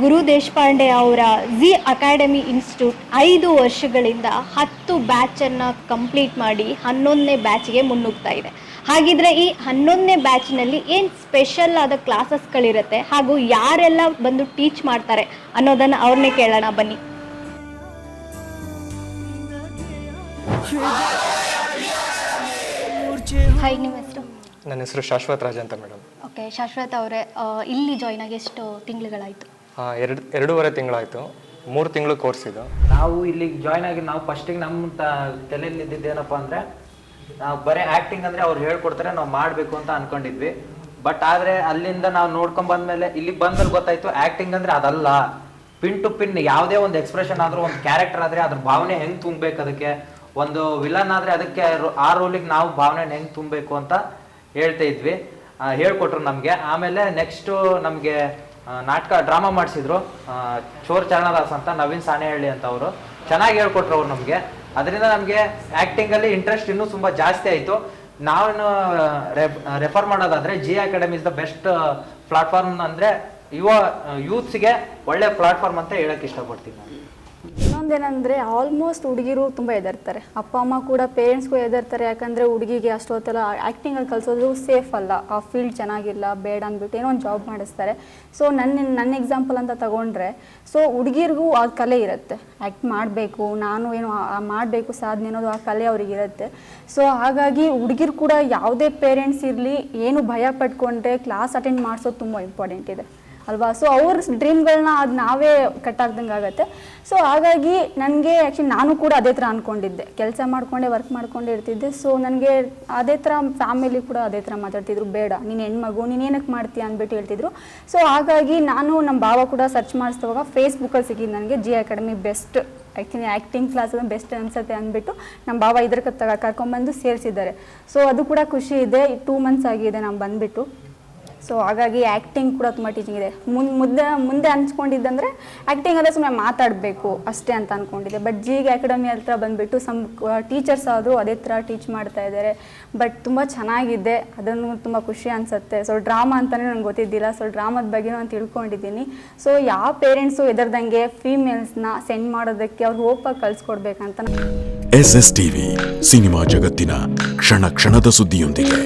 ಗುರು ದೇಶಪಾಂಡೆ ಅವರ G academy institute ಐದು ವರ್ಷಗಳಿಂದ ಹತ್ತು ಬ್ಯಾಚನ್ನು ಕಂಪ್ಲೀಟ್ ಮಾಡಿ ಹನ್ನೊಂದನೇ ಬ್ಯಾಚ್ಗೆ ಮುನ್ನುಗ್ತಾ ಇದೆ. ಹಾಗಿದ್ರೆ ಈ ಹನ್ನೊಂದನೇ ಬ್ಯಾಚ್ನಲ್ಲಿ ಏನು ಸ್ಪೆಷಲ್ ಆದ ಕ್ಲಾಸಸ್ಗಳಿರುತ್ತೆ ಹಾಗೂ ಯಾರೆಲ್ಲ ಬಂದು ಟೀಚ್ ಮಾಡ್ತಾರೆ ಅನ್ನೋದನ್ನು ಅವ್ರನ್ನೇ ಕೇಳೋಣ ಬನ್ನಿ. ಹಾಯ್ ನಿಮ್ಮ ಹೆಸರು? ನನ್ನ ಹೆಸರು ಶಾಶ್ವತ್ ರಾಜ್ ಅಂತ ಮೇಡಮ್ ಓಕೆ ಶಾಶ್ವತ್ ಅವರೇ ಇಲ್ಲಿ ಜಾಯ್ನ್ ಆಗಿ ಎಷ್ಟು ತಿಂಗಳುಗಳಾಯಿತು? ಎರಡು, ಎರಡೂವರೆ ತಿಂಗಳಾಯಿತು. ಮೂರು ತಿಂಗಳು ಕೋರ್ಸ್ ಇದು. ನಾವು ಇಲ್ಲಿಗೆ ಜಾಯ್ನ್ ಆಗಿ, ನಾವು ಫಸ್ಟಿಗೆ ನಮ್ಮ ತಲೆಯಲ್ಲಿ ಇದ್ದಿದ್ದೇನಪ್ಪ ಅಂದರೆ, ನಾವು ಬರೀ ಆ್ಯಕ್ಟಿಂಗ್ ಅಂದರೆ ಅವ್ರು ಹೇಳ್ಕೊಡ್ತಾರೆ, ನಾವು ಮಾಡಬೇಕು ಅಂತ ಅನ್ಕೊಂಡಿದ್ವಿ. ಬಟ್ ಆದರೆ ಅಲ್ಲಿಂದ ನಾವು ನೋಡ್ಕೊಂಡ್ ಬಂದ್ಮೇಲೆ ಇಲ್ಲಿಗೆ ಬಂದ್ರೆ ಗೊತ್ತಾಯ್ತು ಆ್ಯಕ್ಟಿಂಗ್ ಅಂದರೆ ಅದಲ್ಲ. ಪಿನ್ ಟು ಪಿನ್ ಯಾವುದೇ ಒಂದು ಎಕ್ಸ್ಪ್ರೆಷನ್ ಆದರೂ, ಒಂದು ಕ್ಯಾರೆಕ್ಟರ್ ಆದರೆ ಅದ್ರ ಭಾವನೆ ಹೆಂಗೆ ತುಂಬಬೇಕು ಅದಕ್ಕೆ? ಒಂದು ವಿಲನ್ ಆದರೆ ಅದಕ್ಕೆ ಆ ರೋಲಿಗೆ ನಾವು ಭಾವನೆ ಹೆಂಗೆ ತುಂಬಬೇಕು ಅಂತ ಹೇಳ್ತಾ ಇದ್ವಿ. ಹೇಳ್ಕೊಟ್ರು ನಮಗೆ. ಆಮೇಲೆ ನೆಕ್ಸ್ಟು ನಮಗೆ ನಾಟಕ, ಡ್ರಾಮಾ ಮಾಡಿಸಿದ್ರು. ಚೋರ್ ಚರಣದಾಸ್ ಅಂತ, ನವೀನ್ ಸಾಣೆಹಳ್ಳಿ ಅಂತ ಅವರು. ಚೆನ್ನಾಗಿ ಹೇಳ್ಕೊಟ್ರು ಅವ್ರು ನಮಗೆ. ಅದರಿಂದ ನಮಗೆ ಆ್ಯಕ್ಟಿಂಗಲ್ಲಿ ಇಂಟ್ರೆಸ್ಟ್ ಇನ್ನೂ ತುಂಬ ಜಾಸ್ತಿ ಆಯಿತು. ನಾನು ರೆಫರ್ ಮಾಡೋದಾದರೆ G academy is the best platform ಅಂದರೆ ಯುವ ಯೂತ್ಸ್ಗೆ ಒಳ್ಳೆ ಪ್ಲಾಟ್ಫಾರ್ಮ್ ಅಂತ ಹೇಳಕ್ಕೆ ಇಷ್ಟಪಡ್ತೀನಿ ನಾನು. ಇನ್ನೊಂದೇನೆಂದರೆ ಆಲ್ಮೋಸ್ಟ್ ಹುಡುಗಿರು ತುಂಬ ಹೆದರ್ತಾರೆ. ಅಪ್ಪ, ಅಮ್ಮ ಕೂಡ ಪೇರೆಂಟ್ಸ್ಗೂ ಹೆದರ್ತಾರೆ. ಯಾಕಂದರೆ ಹುಡುಗಿಗೆ ಅಷ್ಟೊತ್ತೆಲ್ಲ ಆ್ಯಕ್ಟಿಂಗಲ್ಲಿ ಕಲಿಸೋದು ಸೇಫ್ ಅಲ್ಲ. ಆ ಫೀಲ್ಡ್ ಚೆನ್ನಾಗಿಲ್ಲ, ಬೇಡ ಅಂದ್ಬಿಟ್ಟು ಏನೋ ಒಂದು ಜಾಬ್ ಮಾಡಿಸ್ತಾರೆ. ಸೊ ನನ್ನ ನನ್ನ ಎಕ್ಸಾಂಪಲ್ ಅಂತ ತಗೊಂಡ್ರೆ ಸೊ ಹುಡುಗಿರಿಗೂ ಆ ಕಲೆ ಇರುತ್ತೆ. ಆ್ಯಕ್ಟ್ ಮಾಡಬೇಕು, ನಾನು ಏನು ಮಾಡಬೇಕು ಸಾಧನೆ ಅನ್ನೋದು ಆ ಕಲೆ ಅವ್ರಿಗೆ ಇರುತ್ತೆ. ಸೊ ಹಾಗಾಗಿ ಹುಡುಗಿರು ಕೂಡ ಯಾವುದೇ ಪೇರೆಂಟ್ಸ್ ಇರಲಿ, ಏನು ಭಯ ಪಟ್ಕೊಂಡ್ರೆ ಕ್ಲಾಸ್ ಅಟೆಂಡ್ ಮಾಡಿಸೋದು ತುಂಬ ಇಂಪಾರ್ಟೆಂಟ್ ಇದೆ. ಅಲ್ವಾ? ಸೊ ಅವ್ರ ಡ್ರೀಮ್ಗಳನ್ನ ಅದು ನಾವೇ ಕಟ್ಟಾಗ್ದಂಗೆ ಆಗುತ್ತೆ. ಸೊ ಹಾಗಾಗಿ ನನಗೆ ಆ್ಯಕ್ಚುಲಿ ನಾನು ಕೂಡ ಅದೇ ಥರ ಅಂದ್ಕೊಂಡಿದ್ದೆ ಕೆಲಸ ಮಾಡಿಕೊಂಡೆ ವರ್ಕ್ ಮಾಡ್ಕೊಂಡೇ ಇರ್ತಿದ್ದೆ. ಸೊ ನನಗೆ ಅದೇ ಥರ ಫ್ಯಾಮಿಲಿ ಕೂಡ ಅದೇ ಥರ ಮಾತಾಡ್ತಿದ್ರು. ಬೇಡ, ನೀನು ಹೆಣ್ಮಗು, ನೀನು ಏನಕ್ಕೆ ಮಾಡ್ತೀಯ ಅಂದ್ಬಿಟ್ಟು ಹೇಳ್ತಿದ್ರು. ಸೊ ಹಾಗಾಗಿ ನಾನು ನಮ್ಮ ಭಾವ ಕೂಡ ಸರ್ಚ್ ಮಾಡಿಸಿದಾಗ ಫೇಸ್ಬುಕ್ಕಲ್ಲಿ ಸಿಕ್ಕಿದ್ದು ನನಗೆ, G academy best actually acting class best ಅನ್ಸುತ್ತೆ ಅಂದ್ಬಿಟ್ಟು ನಮ್ಮ ಭಾವ ಇದ್ರ ಕರ್ಕೊಂಬಂದು ಸೇರಿಸಿದ್ದಾರೆ. ಸೊ ಅದು ಕೂಡ ಖುಷಿ ಇದೆ. ಟೂ ಮಂತ್ಸ್ ಆಗಿದೆ ನಾನು ಬಂದುಬಿಟ್ಟು. ಸೊ ಹಾಗಾಗಿ ಆ್ಯಕ್ಟಿಂಗ್ ಕೂಡ ತುಂಬ ಟೀಚಿಂಗ್ ಇದೆ. ಮುಂದೆ ಮುದ್ದೆ, ಮುಂದೆ ಅನ್ಸ್ಕೊಂಡಿದ್ದಂದ್ರೆ ಆ್ಯಕ್ಟಿಂಗ್ ಅಂದರೆ ಸುಮ್ಮನೆ ಮಾತಾಡಬೇಕು, ಅಷ್ಟೇ ಅಂತ ಅಂದ್ಕೊಂಡಿದ್ದೆ ಬಟ್ ಜಿಗೆ ಅಕಾಡೆಮಿ ಹತ್ರ ಬಂದುಬಿಟ್ಟು ಸಮ್ ಟೀಚರ್ಸ್ ಆದರೂ ಅದೇ ಥರ ಟೀಚ್ ಮಾಡ್ತಾ ಇದ್ದಾರೆ ಬಟ್ ತುಂಬ ಚೆನ್ನಾಗಿದೆ. ಅದನ್ನು ತುಂಬ ಖುಷಿ ಅನಿಸುತ್ತೆ. ಸೊ ಡ್ರಾಮಾ ಅಂತಲೇ ನನಗೆ ಗೊತ್ತಿದ್ದಿಲ್ಲ. ಸೊ ಡ್ರಾಮದ ಬಗ್ಗೆ ನಾನು ತಿಳ್ಕೊಂಡಿದ್ದೀನಿ. ಸೊ ಯಾವ ಪೇರೆಂಟ್ಸು ಎದರ್ದಂಗೆ ಫೀಮೇಲ್ಸ್ನ ಸೆಂಡ್ ಮಾಡೋದಕ್ಕೆ ಅವ್ರು ಹೋಪಾಗಿ ಕಳಿಸ್ಕೊಡ್ಬೇಕಂತ ಎಸ್ ಎಸ್ ಟಿವಿ ಸಿನಿಮಾ ಜಗತ್ತಿನ ಕ್ಷಣ ಕ್ಷಣದ ಸುದ್ದಿಯೊಂದಿಗೆ.